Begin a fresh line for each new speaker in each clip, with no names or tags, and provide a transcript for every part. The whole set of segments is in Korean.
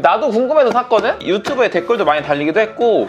나도 궁금해서 샀거든? 유튜브에 댓글도 많이 달리기도 했고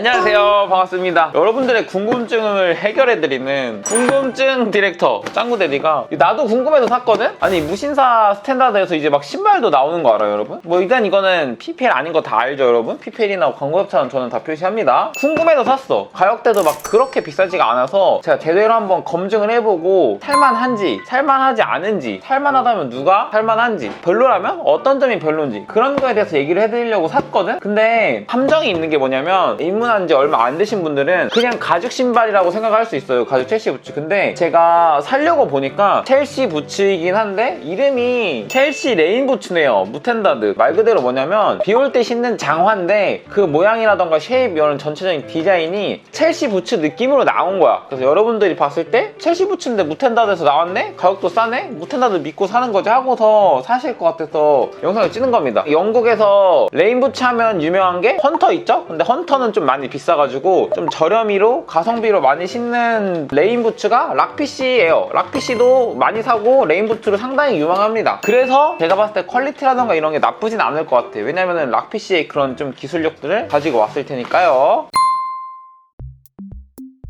안녕하세요 반갑습니다 여러분들의 궁금증을 해결해드리는 궁금증 디렉터 짱구대디가 나도 궁금해서 샀거든? 아니 무신사 스탠다드에서 이제 막 신발도 나오는 거 알아요 여러분? 뭐 일단 이거는 PPL 아닌 거 다 알죠 여러분? PPL이나 광고협찬은 저는 다 표시합니다 궁금해서 샀어 가격대도 막 그렇게 비싸지가 않아서 제가 제대로 한번 검증을 해보고 살만한지 살만하지 않은지 살만하다면 누가 살만한지 별로라면 어떤 점이 별론지 그런 거에 대해서 얘기를 해드리려고 샀거든? 근데 함정이 있는 게 뭐냐면 입문한 지 얼마 안 되신 분들은 그냥 가죽 신발이라고 생각할 수 있어요. 가죽 첼시 부츠. 근데 제가 살려고 보니까 첼시 부츠이긴 한데 이름이 첼시 레인 부츠네요. 무텐다드. 말 그대로 뭐냐면 비 올 때 신는 장화인데 그 모양이라던가 쉐입 이런 전체적인 디자인이 첼시 부츠 느낌으로 나온 거야. 그래서 여러분들이 봤을 때 첼시 부츠인데 무텐다드에서 나왔네? 가격도 싸네? 무텐다드 믿고 사는 거지? 하고서 사실 것 같아서 영상을 찍는 겁니다. 영국에서 레인 부츠 하면 유명한 게 헌터 있죠? 근데 헌터는 좀 많이 비싸가지고 좀 저렴이로 가성비로 많이 신는 레인 부츠가 락피쉬예요. 락피쉬도 많이 사고 레인 부츠로 상당히 유망합니다. 그래서 제가 봤을 때 퀄리티라던가 이런 게 나쁘진 않을 것 같아요. 왜냐면은 락피쉬의 그런 좀 기술력들을 가지고 왔을 테니까요.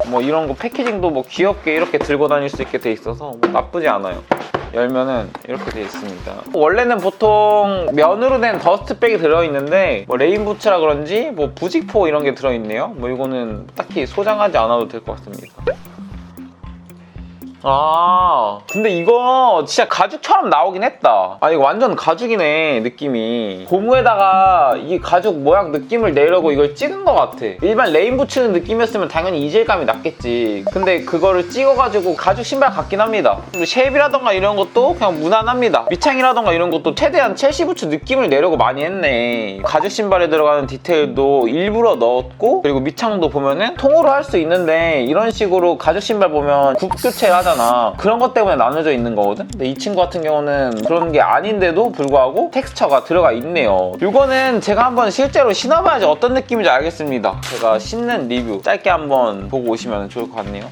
뭐 이런 거 패키징도 뭐 귀엽게 이렇게 들고 다닐 수 있게 돼 있어서 뭐 나쁘지 않아요 열면은 이렇게 되어 있습니다. 원래는 보통 면으로 된 더스트백이 들어있는데 뭐 레인부츠라 그런지 뭐 부직포 이런 게 들어있네요. 뭐 이거는 딱히 소장하지 않아도 될 것 같습니다. 아. 근데 이거 진짜 가죽처럼 나오긴 했다. 아 이거 완전 가죽이네 느낌이. 고무에다가 이 가죽 모양 느낌을 내려고 이걸 찍은 것 같아. 일반 레인 부츠는 느낌이었으면 당연히 이질감이 났겠지. 근데 그거를 찍어가지고 가죽 신발 같긴 합니다. 그리고 쉐입이라던가 이런 것도 그냥 무난합니다. 밑창이라던가 이런 것도 최대한 첼시 부츠 느낌을 내려고 많이 했네. 가죽 신발에 들어가는 디테일도 일부러 넣었고 그리고 밑창도 보면은 통으로 할 수 있는데 이런 식으로 가죽 신발 보면 굽교체를 하잖아 그런 것 때문에 나눠져 있는 거거든? 근데 이 친구 같은 경우는 그런 게 아닌데도 불구하고 텍스처가 들어가 있네요. 이거는 제가 한번 실제로 신어봐야지 어떤 느낌인지 알겠습니다. 제가 신는 리뷰 짧게 한번 보고 오시면 좋을 것 같네요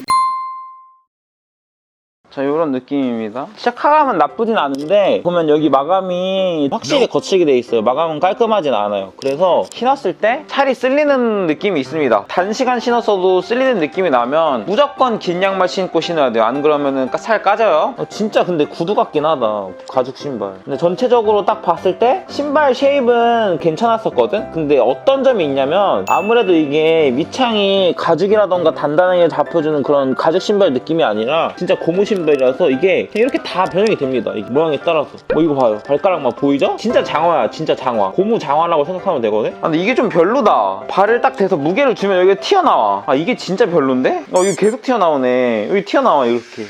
자 이런 느낌입니다. 시작하면 나쁘진 않은데 보면 여기 마감이 확실히 거치게 돼 있어요. 마감은 깔끔하진 않아요. 그래서 신었을 때 살이 쓸리는 느낌이 있습니다. 단시간 신었어도 쓸리는 느낌이 나면 무조건 긴 양말 신고 신어야 돼요. 안 그러면은 까- 살 까져요. 어, 진짜 근데 구두 같긴 하다. 가죽 신발. 근데 전체적으로 딱 봤을 때 신발 쉐입은 괜찮았었거든? 근데 어떤 점이 있냐면 아무래도 이게 밑창이 가죽이라던가 단단하게 잡혀주는 그런 가죽 신발 느낌이 아니라 진짜 고무 신발 이라서 이게 그냥 이렇게 다 변형이 됩니다. 이 모양에 따라서. 뭐 이거 봐요. 발가락 막 보이죠? 진짜 장화야 진짜 장화 고무 장화라고 생각하면 되거든? 아, 근데 이게 좀 별로다. 발을 딱 대서 무게를 주면 여기가 튀어나와. 아 이게 진짜 별론데? 어 이거 계속 튀어나오네. 여기 튀어나와 이렇게.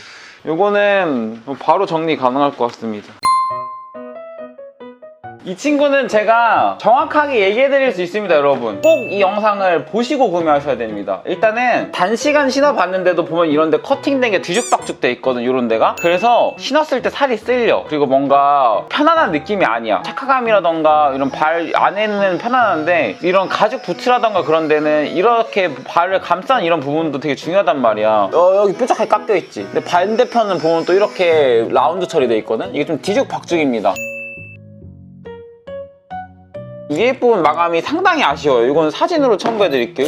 요거는 바로 정리 가능할 것 같습니다 이 친구는 제가 정확하게 얘기해 드릴 수 있습니다 여러분. 꼭 이 영상을 보시고 구매하셔야 됩니다. 일단은 단시간 신어봤는데도 보면 이런데 커팅된 게 뒤죽박죽 돼 있거든 이런 데가. 그래서 신었을 때 살이 쓸려. 그리고 뭔가 편안한 느낌이 아니야. 착화감이라던가 이런 발 안에는 편안한데 이런 가죽 부츠라던가 그런 데는 이렇게 발을 감싼 이런 부분도 되게 중요하단 말이야. 어, 여기 뾰족하게 깎여 있지. 근데 반대편은 보면 또 이렇게 라운드 처리돼 있거든? 이게 좀 뒤죽박죽입니다 위에 부분 마감이 상당히 아쉬워요. 이건 사진으로 첨부해 드릴게요.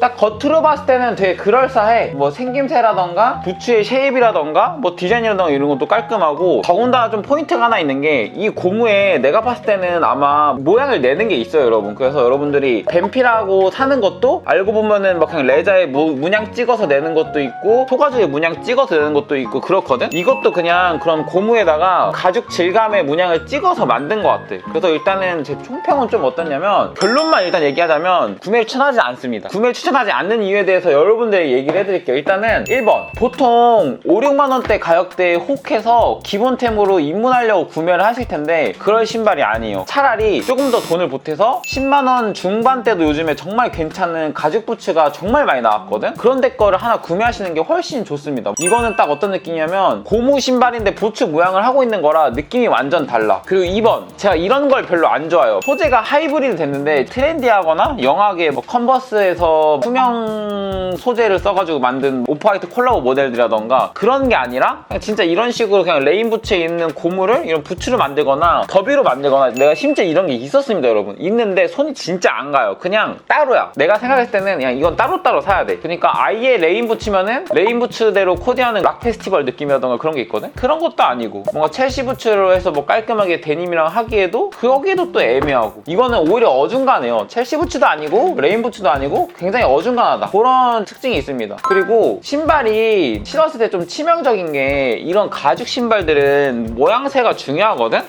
딱 겉으로 봤을 때는 되게 그럴싸해. 뭐 생김새라던가 부츠의 쉐입이라던가 뭐 디자인이라던가 이런 것도 깔끔하고 더군다나 좀 포인트가 하나 있는 게 이 고무에 내가 봤을 때는 아마 모양을 내는 게 있어요 여러분. 그래서 여러분들이 뱀피라고 사는 것도 알고 보면은 막 그냥 레자에 무, 문양 찍어서 내는 것도 있고 소가죽에 문양 찍어서 내는 것도 있고 그렇거든. 이것도 그냥 그런 고무에다가 가죽 질감의 문양을 찍어서 만든 것 같아. 그래서 일단은 제 총평은 좀 어떻냐면 결론만 일단 얘기하자면 구매를 추천하지 않습니다. 구매를 추천하지 않는 이유에 대해서 여러분들에게 얘기를 해드릴게요. 일단은 1번 보통 5, 6만 원대 가격대에 혹해서 기본템으로 입문하려고 구매를 하실 텐데 그럴 신발이 아니에요. 차라리 조금 더 돈을 보태서 10만 원 중반대도 요즘에 정말 괜찮은 가죽 부츠가 정말 많이 나왔거든. 그런 데 거를 하나 구매하시는 게 훨씬 좋습니다. 이거는 딱 어떤 느낌이냐면 고무 신발인데 부츠 모양을 하고 있는 거라 느낌이 완전 달라. 그리고 2번 제가 이런 걸 별로 안 좋아해요. 소재가 하이브리드 됐는데 트렌디하거나 영하게 뭐 컨버스에서 투명 소재를 써가지고 만든 오프화이트 콜라보 모델들이라던가 그런 게 아니라 그냥 진짜 이런 식으로 그냥 레인 부츠에 있는 고무를 이런 부츠로 만들거나 더비로 만들거나 내가 심지어 이런 게 있었습니다 여러분. 있는데 손이 진짜 안 가요. 그냥 따로야. 내가 생각했을 때는 그냥 이건 따로따로 사야 돼. 그러니까 아예 레인 부츠면은 레인 부츠대로 코디하는 락 페스티벌 느낌이라던가 그런 게 있거든? 그런 것도 아니고 뭔가 첼시 부츠로 해서 뭐 깔끔하게 데님이랑 하기에도 거기에도 또 애매하고. 이거는 오히려 어중간해요. 첼시 부츠도 아니고 레인 부츠도 아니고 굉장히 어중간하다. 그런 특징이 있습니다. 그리고 신발이 신었을 때 좀 치명적인 게 이런 가죽 신발들은 모양새가 중요하거든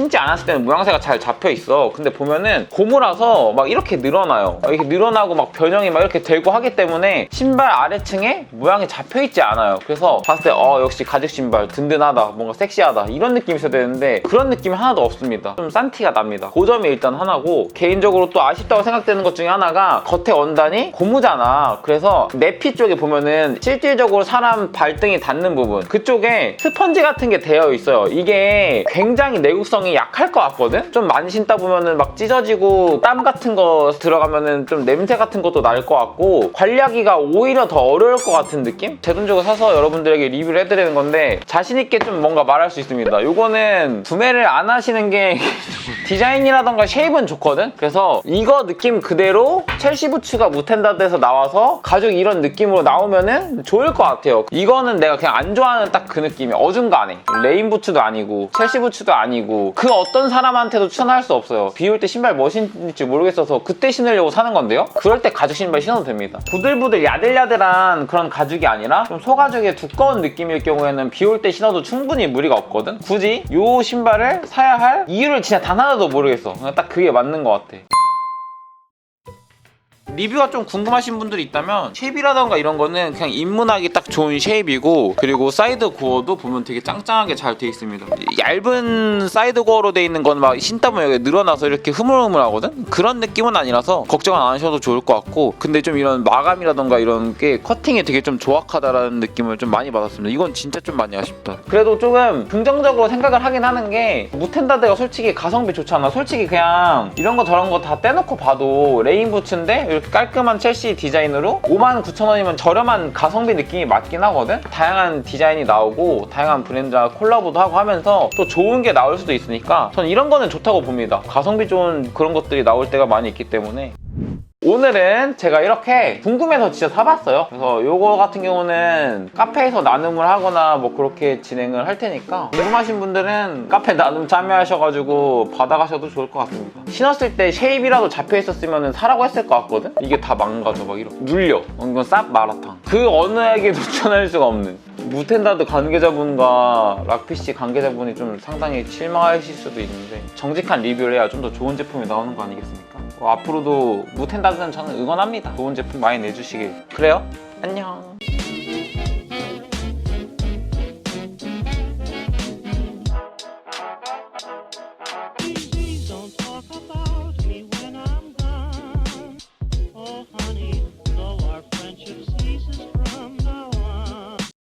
신지 않았을 때는 모양새가 잘 잡혀 있어. 근데 보면은 고무라서 막 이렇게 늘어나요. 이렇게 늘어나고 막 변형이 막 이렇게 되고 하기 때문에 신발 아래층에 모양이 잡혀 있지 않아요. 그래서 봤을 때 어 역시 가죽 신발 든든하다, 뭔가 섹시하다 이런 느낌이 있어야 되는데 그런 느낌이 하나도 없습니다. 좀 싼 티가 납니다. 그 점이 일단 하나고 개인적으로 또 아쉽다고 생각되는 것 중에 하나가 겉에 원단이 고무잖아. 그래서 내피 쪽에 보면은 실질적으로 사람 발등이 닿는 부분 그쪽에 스펀지 같은 게 되어 있어요. 이게 굉장히 내구성이 약할 것 같거든? 좀 많이 신다 보면은 막 찢어지고 땀 같은 거 들어가면은 좀 냄새 같은 것도 날 것 같고 관리하기가 오히려 더 어려울 것 같은 느낌? 제 돈 주고 사서 여러분들에게 리뷰를 해드리는 건데 자신 있게 좀 뭔가 말할 수 있습니다. 요거는 구매를 안 하시는 게 디자인이라던가 쉐입은 좋거든? 그래서 이거 느낌 그대로 첼시 부츠가 무텐다드에서 나와서 가죽 이런 느낌으로 나오면은 좋을 것 같아요. 이거는 내가 그냥 안 좋아하는 딱 그 느낌이 어중간해. 레인 부츠도 아니고 첼시 부츠도 아니고 그 어떤 사람한테도 추천할 수 없어요. 비 올 때 신발 뭐 신을지 모르겠어서 그때 신으려고 사는 건데요. 그럴 때 가죽 신발 신어도 됩니다. 부들부들 야들야들한 그런 가죽이 아니라 좀 소가죽의 두꺼운 느낌일 경우에는 비 올 때 신어도 충분히 무리가 없거든. 굳이 이 신발을 사야 할 이유를 진짜 단 하나도 모르겠어. 그냥 딱 그게 맞는 것 같아. 리뷰가 좀 궁금하신 분들이 있다면 쉐입이라던가 이런 거는 그냥 입문하기 딱 좋은 쉐입이고 그리고 사이드 고어도 보면 되게 짱짱하게 잘 돼 있습니다. 얇은 사이드 고어로 돼 있는 건 막 신다 보면 늘어나서 이렇게 흐물흐물하거든? 그런 느낌은 아니라서 걱정 안 하셔도 좋을 것 같고 근데 좀 이런 마감이라던가 이런 게 커팅이 되게 좀 조악하다라는 느낌을 좀 많이 받았습니다. 이건 진짜 좀 많이 아쉽다. 그래도 조금 긍정적으로 생각을 하긴 하는 게 무텐다드가 솔직히 가성비 좋잖아. 솔직히 그냥 이런 거 저런 거 다 떼놓고 봐도 레인 부츠인데 깔끔한 첼시 디자인으로 59,000원이면 저렴한 가성비 느낌이 맞긴 하거든? 다양한 디자인이 나오고 다양한 브랜드와 콜라보도 하고 하면서 또 좋은 게 나올 수도 있으니까 전 이런 거는 좋다고 봅니다. 가성비 좋은 그런 것들이 나올 때가 많이 있기 때문에 오늘은 제가 이렇게 궁금해서 진짜 사봤어요. 그래서 요거 같은 경우는 카페에서 나눔을 하거나 뭐 그렇게 진행을 할 테니까 궁금하신 분들은 카페 나눔 참여하셔가지고 받아가셔도 좋을 것 같습니다. 신었을 때 쉐입이라도 잡혀 있었으면 사라고 했을 것 같거든? 이게 다 망가져 막 이렇게 눌려. 어, 이건 쌉 마라탕. 그 어느에게도 추천할 수가 없는. 무텐다드 관계자분과 락피쉬 관계자분이 좀 상당히 실망하실 수도 있는데 정직한 리뷰를 해야 좀 더 좋은 제품이 나오는 거 아니겠습니까? 어, 앞으로도 무텐다드는 저는 응원합니다. 좋은 제품 많이 내주시길. 그래요? 안녕.